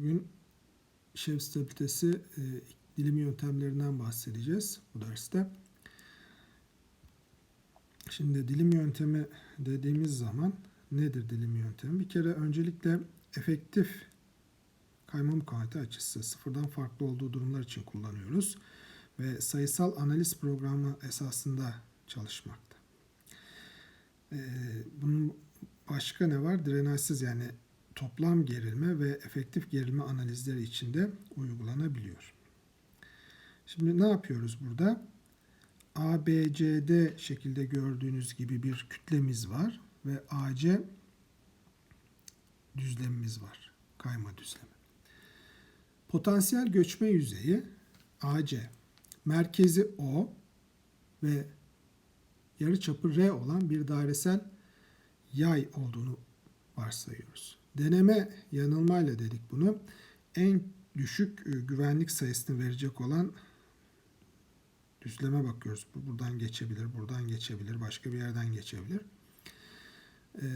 Bugün şev stabilitesi e, dilim yöntemlerinden bahsedeceğiz bu derste. Şimdi dilim yöntemi dediğimiz zaman nedir dilim yöntemi? Bir kere öncelikle efektif kayma mukavemeti açısı sıfırdan farklı olduğu durumlar için kullanıyoruz ve sayısal analiz programı esasında çalışmakta. Ee, bunun başka ne var? Drenajsız yani toplam gerilme ve efektif gerilme analizleri içinde uygulanabiliyor. Şimdi ne yapıyoruz burada? ABCD şekilde gördüğünüz gibi bir kütlemiz var ve AC düzlemimiz var. Kayma düzlemi. Potansiyel göçme yüzeyi AC, merkezi O ve yarıçapı R olan bir dairesel yay olduğunu varsayıyoruz. Deneme yanılmayla dedik bunu. En düşük e, güvenlik sayısını verecek olan düzleme bakıyoruz. Bu buradan geçebilir, buradan geçebilir, başka bir yerden geçebilir. Ee,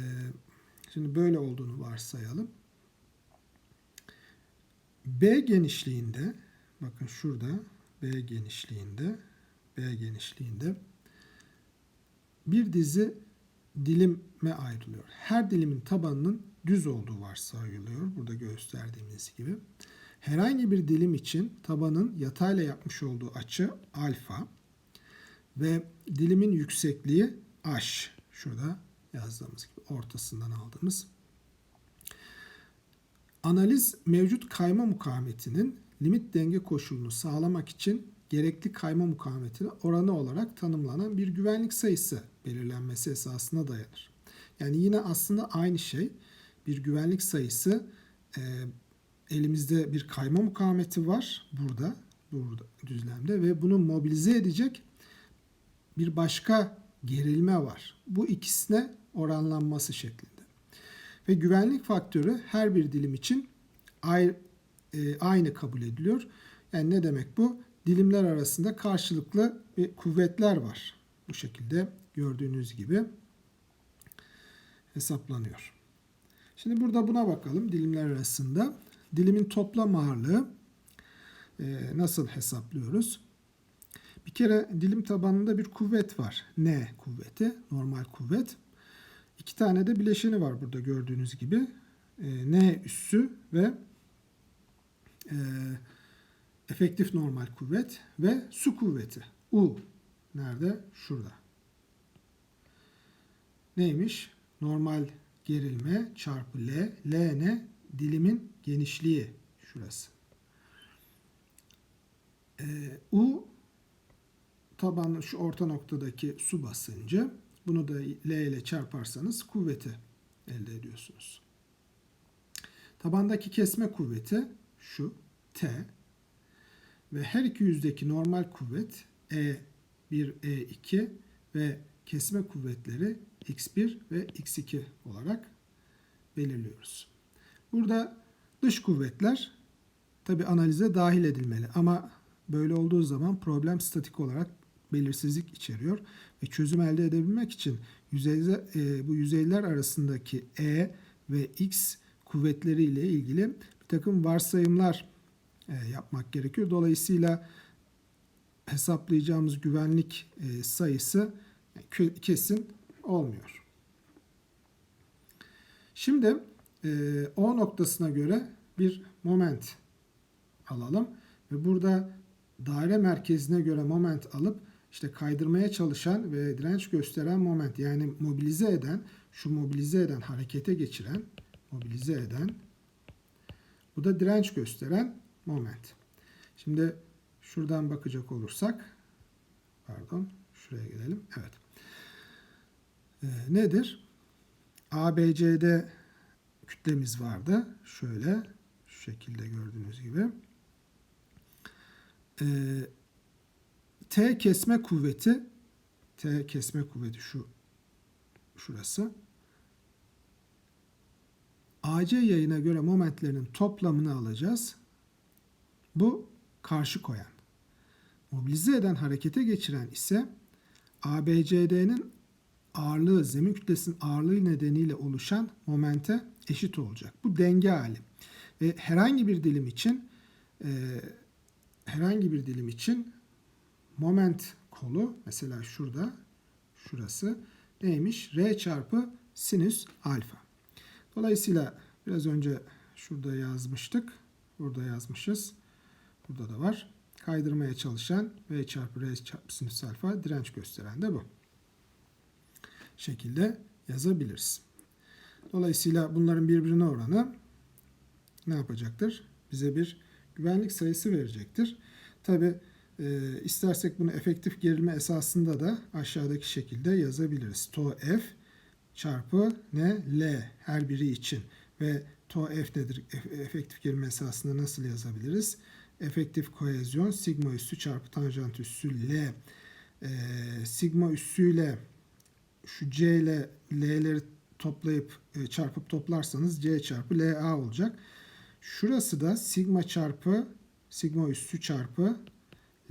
şimdi böyle olduğunu varsayalım. B genişliğinde, bakın şurada B genişliğinde, B genişliğinde bir dizi dilime ayrılıyor. Her dilimin tabanının düz olduğu varsayılıyor. Burada gösterdiğimiz gibi. Herhangi bir dilim için tabanın yatayla yapmış olduğu açı alfa ve dilimin yüksekliği h. Şurada yazdığımız gibi ortasından aldığımız. Analiz mevcut kayma mukavemetinin limit denge koşulunu sağlamak için gerekli kayma mukavemetine oranı olarak tanımlanan bir güvenlik sayısı belirlenmesi esasına dayanır. Yani yine aslında aynı şey. Bir güvenlik sayısı e, elimizde bir kayma mukavemeti var burada, burada düzlemde ve bunu mobilize edecek bir başka gerilme var. Bu ikisine oranlanması şeklinde. Ve güvenlik faktörü her bir dilim için e, aynı kabul ediliyor. Yani ne demek bu? Dilimler arasında karşılıklı bir kuvvetler var. Bu şekilde gördüğünüz gibi hesaplanıyor. Şimdi burada buna bakalım dilimler arasında. Dilimin toplam ağırlığı e, nasıl hesaplıyoruz? Bir kere dilim tabanında bir kuvvet var. N kuvveti, normal kuvvet. İki tane de bileşeni var burada gördüğünüz gibi. E, N üssü ve e, efektif normal kuvvet ve su kuvveti. U nerede? Şurada. Neymiş? Normal gerilme çarpı L. L ne? Dilimin genişliği. Şurası. Ee, U tabanın şu orta noktadaki su basıncı. Bunu da L ile çarparsanız kuvveti elde ediyorsunuz. Tabandaki kesme kuvveti şu T ve her iki yüzdeki normal kuvvet E1, E2 ve kesme kuvvetleri X1 ve X2 olarak belirliyoruz. Burada dış kuvvetler tabi analize dahil edilmeli ama böyle olduğu zaman problem statik olarak belirsizlik içeriyor ve çözüm elde edebilmek için yüzeyde, e, bu yüzeyler arasındaki E ve X kuvvetleri ile ilgili bir takım varsayımlar e, yapmak gerekiyor. Dolayısıyla hesaplayacağımız güvenlik e, sayısı kesin olmuyor. Şimdi e, O noktasına göre bir moment alalım ve burada daire merkezine göre moment alıp işte kaydırmaya çalışan ve direnç gösteren moment yani mobilize eden, şu mobilize eden, harekete geçiren, mobilize eden, bu da direnç gösteren moment. Şimdi şuradan bakacak olursak, pardon, şuraya gelelim. Evet. Ee, nedir? ABCD kütlemiz vardı. Şöyle, şu şekilde gördüğünüz gibi. Ee, T kesme kuvveti T kesme kuvveti şu şurası. AC yayına göre momentlerinin toplamını alacağız. Bu karşı koyan. Mobilize eden harekete geçiren ise ABCD'nin ağırlığı, zemin kütlesinin ağırlığı nedeniyle oluşan momente eşit olacak. Bu denge hali. Ve herhangi bir dilim için e, herhangi bir dilim için moment kolu mesela şurada şurası neymiş? R çarpı sinüs alfa. Dolayısıyla biraz önce şurada yazmıştık. Burada yazmışız. Burada da var. Kaydırmaya çalışan V çarpı R çarpı sinüs alfa direnç gösteren de bu. Şekilde yazabiliriz. Dolayısıyla bunların birbirine oranı ne yapacaktır? Bize bir güvenlik sayısı verecektir. Tabi e, istersek bunu efektif gerilme esasında da aşağıdaki şekilde yazabiliriz. To F çarpı ne? L her biri için. Ve to F nedir? E- efektif gerilme esasında nasıl yazabiliriz? Efektif kohezyon sigma üssü çarpı tanjant üssü L. E, sigma üssüyle şu C ile L'leri toplayıp e, çarpıp toplarsanız C çarpı LA olacak. Şurası da sigma çarpı sigma üssü çarpı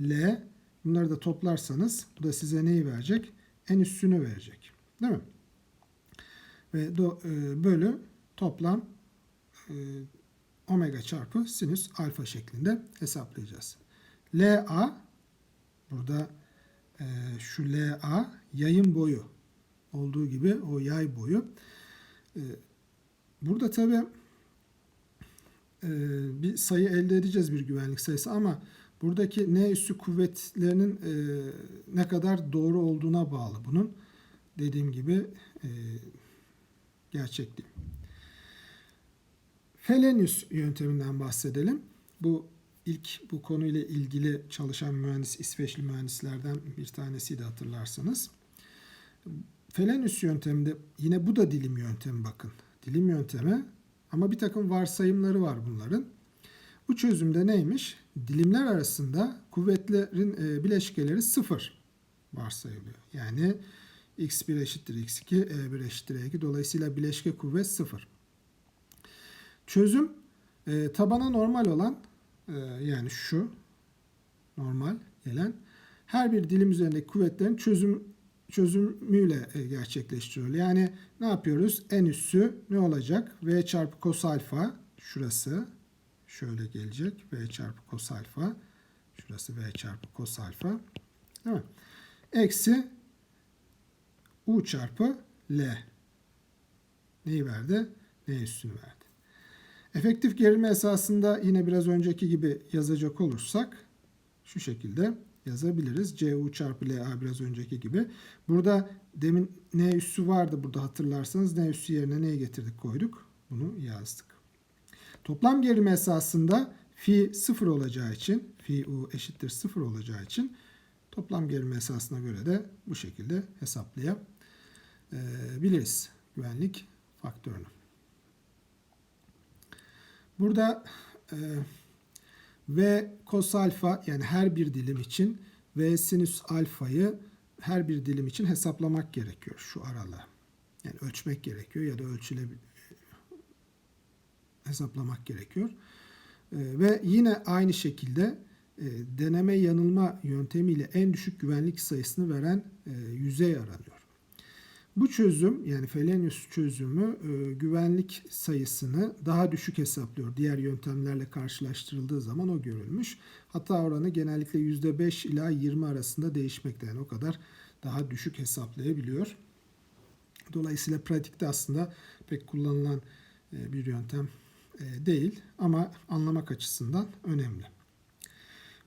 L. Bunları da toplarsanız bu da size neyi verecek? En üssünü verecek. Değil mi? Ve do, e, bölü toplam e, omega çarpı sinüs alfa şeklinde hesaplayacağız. LA burada e, şu LA yayın boyu olduğu gibi o yay boyu. E, burada tabi e, bir sayı elde edeceğiz bir güvenlik sayısı ama buradaki N üssü kuvvetlerinin e, ne kadar doğru olduğuna bağlı bunun. Dediğim gibi e, gerçekliği. Felenius yönteminden bahsedelim. Bu ilk bu konuyla ilgili çalışan mühendis, İsveçli mühendislerden bir tanesiydi hatırlarsanız. Felenius yönteminde yine bu da dilim yöntemi bakın. Dilim yöntemi ama bir takım varsayımları var bunların. Bu çözümde neymiş? Dilimler arasında kuvvetlerin e, bileşkeleri sıfır varsayılıyor. Yani x1 eşittir x2, e1 eşittir e2. Dolayısıyla bileşke kuvvet sıfır. Çözüm e, tabana normal olan e, yani şu normal gelen her bir dilim üzerindeki kuvvetlerin çözüm çözümüyle e, gerçekleştiriyor. Yani ne yapıyoruz? En üssü ne olacak? V çarpı kos alfa şurası şöyle gelecek. V çarpı kos alfa şurası V çarpı kos alfa değil mi? Eksi U çarpı L neyi verdi? Ne üssünü verdi. Efektif gerilme esasında yine biraz önceki gibi yazacak olursak şu şekilde yazabiliriz. CU çarpı LA biraz önceki gibi. Burada demin N üssü vardı burada hatırlarsanız. N üssü yerine neyi getirdik koyduk? Bunu yazdık. Toplam gerilme esasında fi sıfır olacağı için fi u eşittir sıfır olacağı için toplam gerilme esasına göre de bu şekilde hesaplayabiliriz güvenlik faktörünü. Burada e, ve kos alfa yani her bir dilim için ve sinüs alfayı her bir dilim için hesaplamak gerekiyor şu aralığı. Yani ölçmek gerekiyor ya da ölçüle hesaplamak gerekiyor. Ee, ve yine aynı şekilde e, deneme yanılma yöntemiyle en düşük güvenlik sayısını veren e, yüzey aranıyor. Bu çözüm yani Felenius çözümü e, güvenlik sayısını daha düşük hesaplıyor. Diğer yöntemlerle karşılaştırıldığı zaman o görülmüş. Hata oranı genellikle %5 ila 20 arasında değişmekte. Yani o kadar daha düşük hesaplayabiliyor. Dolayısıyla pratikte aslında pek kullanılan e, bir yöntem e, değil ama anlamak açısından önemli.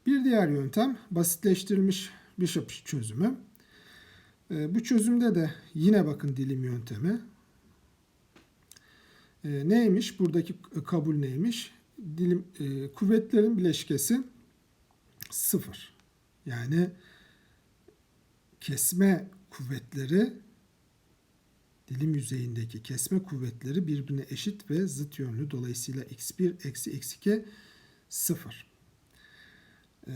Bir diğer yöntem basitleştirilmiş Bishop çözümü. E, bu çözümde de yine bakın dilim yöntemi. E, neymiş? Buradaki kabul neymiş? Dilim e, kuvvetlerin bileşkesi sıfır. Yani kesme kuvvetleri dilim yüzeyindeki kesme kuvvetleri birbirine eşit ve zıt yönlü. Dolayısıyla x1 eksi x2 sıfır. Ee,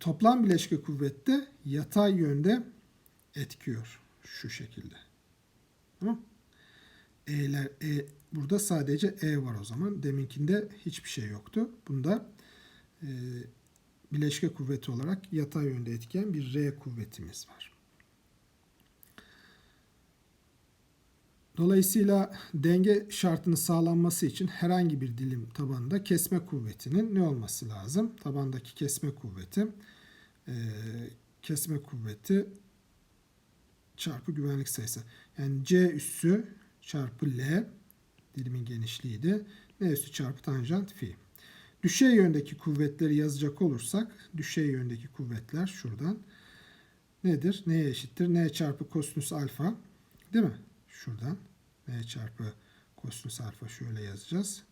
toplam bileşke kuvvette yatay yönde etkiyor şu şekilde. Tamam E'ler, E, burada sadece E var o zaman. Deminkinde hiçbir şey yoktu. Bunda e, bileşke kuvveti olarak yatay yönde etken bir R kuvvetimiz var. Dolayısıyla denge şartının sağlanması için herhangi bir dilim tabanında kesme kuvvetinin ne olması lazım? Tabandaki kesme kuvveti e, kesme kuvveti çarpı güvenlik sayısı. Yani C üssü çarpı L dilimin genişliğiydi. N üssü çarpı tanjant fi. Düşey yöndeki kuvvetleri yazacak olursak düşey yöndeki kuvvetler şuradan nedir? Neye eşittir? N çarpı kosinüs alfa değil mi? Şuradan N çarpı kosinüs alfa şöyle yazacağız.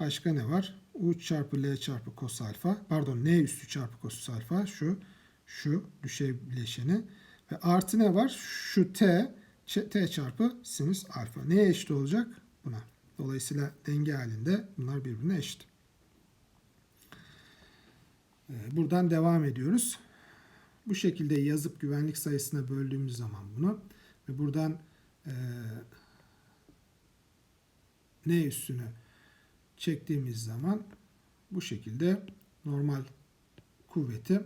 Başka ne var? U çarpı L çarpı kos alfa. Pardon N üstü çarpı kosinüs alfa. Şu şu düşey bileşeni. Ve artı ne var? Şu T T çarpı sinüs alfa. Neye eşit olacak? Buna. Dolayısıyla denge halinde bunlar birbirine eşit. Ee, Buradan devam ediyoruz. Bu şekilde yazıp güvenlik sayısına böldüğümüz zaman bunu ve buradan e, n üstünü çektiğimiz zaman bu şekilde normal kuvveti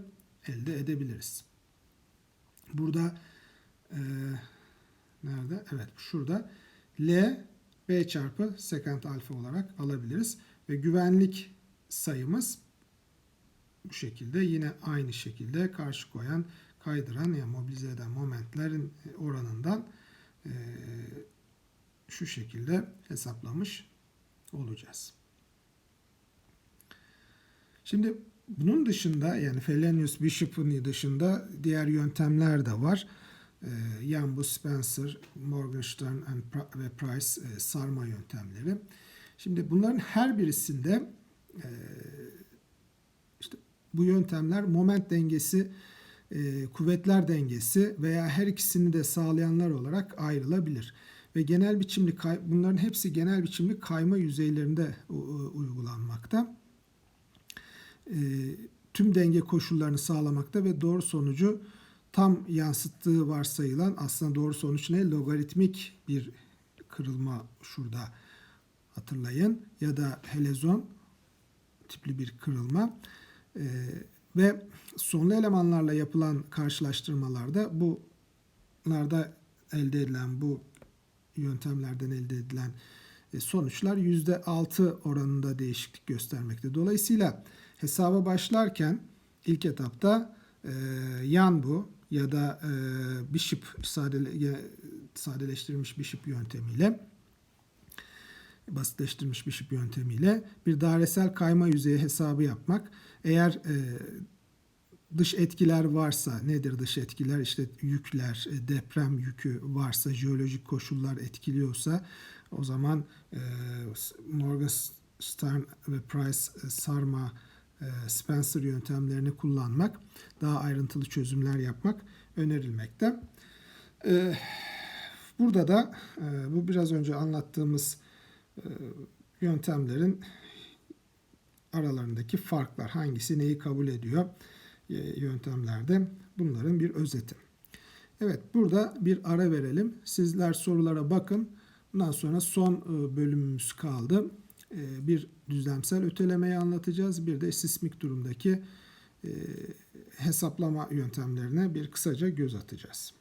elde edebiliriz. Burada e, nerede? Evet şurada L B çarpı sekant alfa olarak alabiliriz. Ve güvenlik sayımız bu şekilde yine aynı şekilde karşı koyan, kaydıran yani mobilize eden momentlerin oranından e, şu şekilde hesaplamış olacağız. Şimdi bunun dışında yani Fellenius Bishop'un dışında diğer yöntemler de var. E, yani bu Spencer, Morgenstern ve Price e, sarma yöntemleri. Şimdi bunların her birisinde e, işte bu yöntemler moment dengesi, e, kuvvetler dengesi veya her ikisini de sağlayanlar olarak ayrılabilir. Ve genel biçimli bunların hepsi genel biçimli kayma yüzeylerinde uygulanmakta. E, tüm denge koşullarını sağlamakta ve doğru sonucu tam yansıttığı varsayılan aslında doğru sonuç ne? Logaritmik bir kırılma şurada hatırlayın ya da helezon tipli bir kırılma. Ee, ve sonlu elemanlarla yapılan karşılaştırmalarda bunlarda elde edilen bu yöntemlerden elde edilen e, sonuçlar %6 oranında değişiklik göstermekte. Dolayısıyla hesaba başlarken ilk etapta e, yan bu ya da e, Bishop sadele, sadeleştirilmiş Bishop yöntemiyle basitleştirilmiş Bishop yöntemiyle bir dairesel kayma yüzeyi hesabı yapmak. Eğer e, dış etkiler varsa nedir dış etkiler? İşte yükler, e, deprem yükü varsa, jeolojik koşullar etkiliyorsa o zaman e, Morgan Stern ve Price e, sarma Spencer yöntemlerini kullanmak, daha ayrıntılı çözümler yapmak önerilmekte. E, burada da e, bu biraz önce anlattığımız e, yöntemlerin aralarındaki farklar hangisi neyi kabul ediyor e, yöntemlerde bunların bir özeti. Evet burada bir ara verelim. Sizler sorulara bakın. Bundan sonra son e, bölümümüz kaldı. Bir düzlemsel ötelemeyi anlatacağız. Bir de sismik durumdaki hesaplama yöntemlerine bir kısaca göz atacağız.